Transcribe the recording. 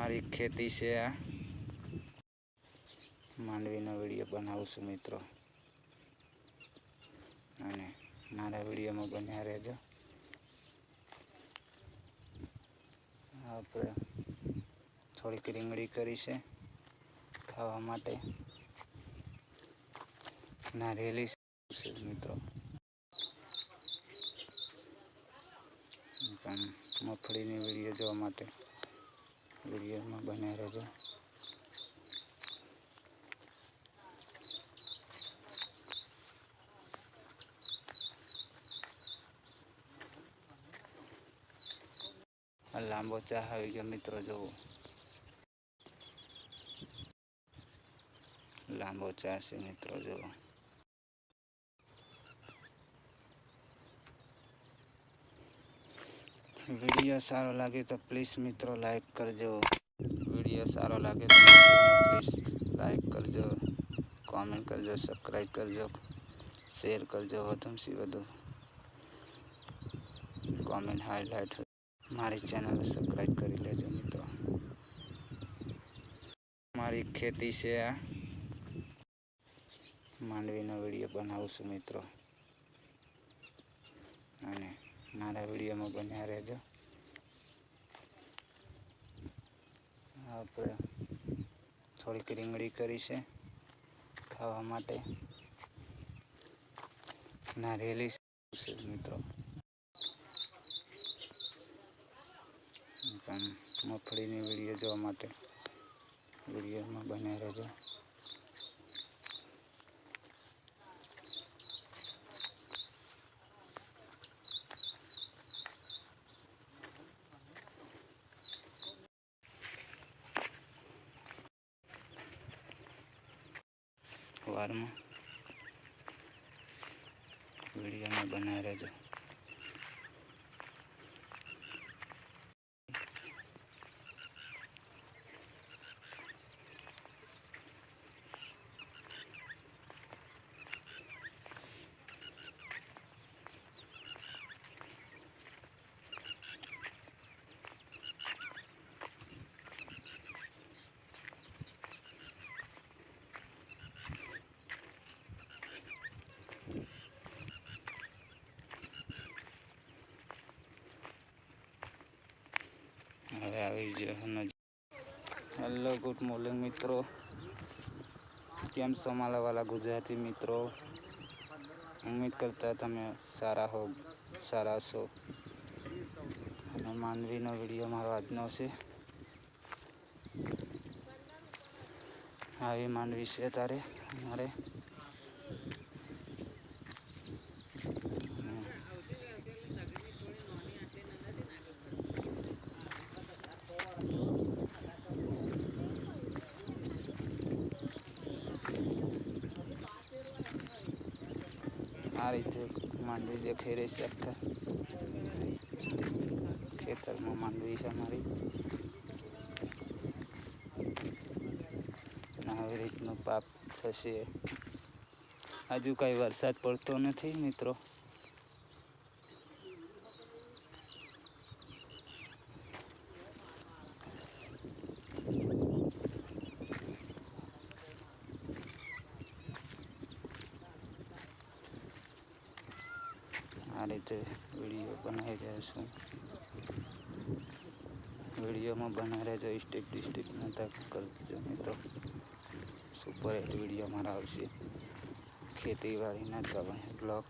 મારી ખેતી છે આ. માંડવીનો વીડિયો બનાવું છું મિત્રો. અને મારા વિડીયોમાં બન્યા રહેજો. આપણે થોડીક રીંગણી કરી છે ખાવા માટે. નારેલી છે મિત્રો. મગફળીની વીડિયો જોવા માટે. વિડીયોમાં બન્યા રહેજો. લાંબો ચા આવી ગયો મિત્રો જોવો લાંબો ચા છે મિત્રો જોવો વીડિયો સારો લાગે તો પ્લીઝ મિત્રો લાઈક કરજો. વીડિયો સારો લાગે તો પ્લીઝ લાઈક કરજો, કોમેન્ટ કરજો, સબસ્ક્રાઈબ કરજો, શેર કરજો, વધુમાં વધુ કોમેન્ટ હાઇલાઇટ મારી ચેનલ સબસ્ક્રાઈબ કરી લેજો મિત્રો. મારી ખેતી છે આ. માંડવીનો વીડિયો બનાવું છું મિત્રો. અને મારા વિડીયોમાં બન્યા રહેજો. આપણે થોડીક રીંગણી કરી છે ખાવા માટે. નારેલી છે મિત્રો. મગફળીની વીડિયો જોવા માટે વિડીયોમાં બન્યા રહેજો. વારમાં. વિડીયોમાં બનાવી રહેજો આવી હેલો ગુડ મોર્નિંગ મિત્રો. કેમ છો વાલા ગુજરાતી મિત્રો? ઉમ્મીદ કરતા તમે સારા હો, સારા છો. અને માનવીનો વીડિયો મારો આજનો છે. આવી માનવી છે તારે મારે આ રીતે માંડવી દેખાઈ રહી છે આખા ખેતરમાં માંડવી છે અમારી. આવી રીતનો પાક થશે. હજુ કાંઈ વરસાદ પડતો નથી મિત્રો. આ રીતે વીડિયો બનાવી રહ્યો છું. વિડીયોમાં બનાવી રહેજો સ્ટેપ ડિસ્ટેપ નતા કરજો તો સુપર હિટ વીડિયો મારા આવશે. ખેતીવાડીના તમે બ્લોગ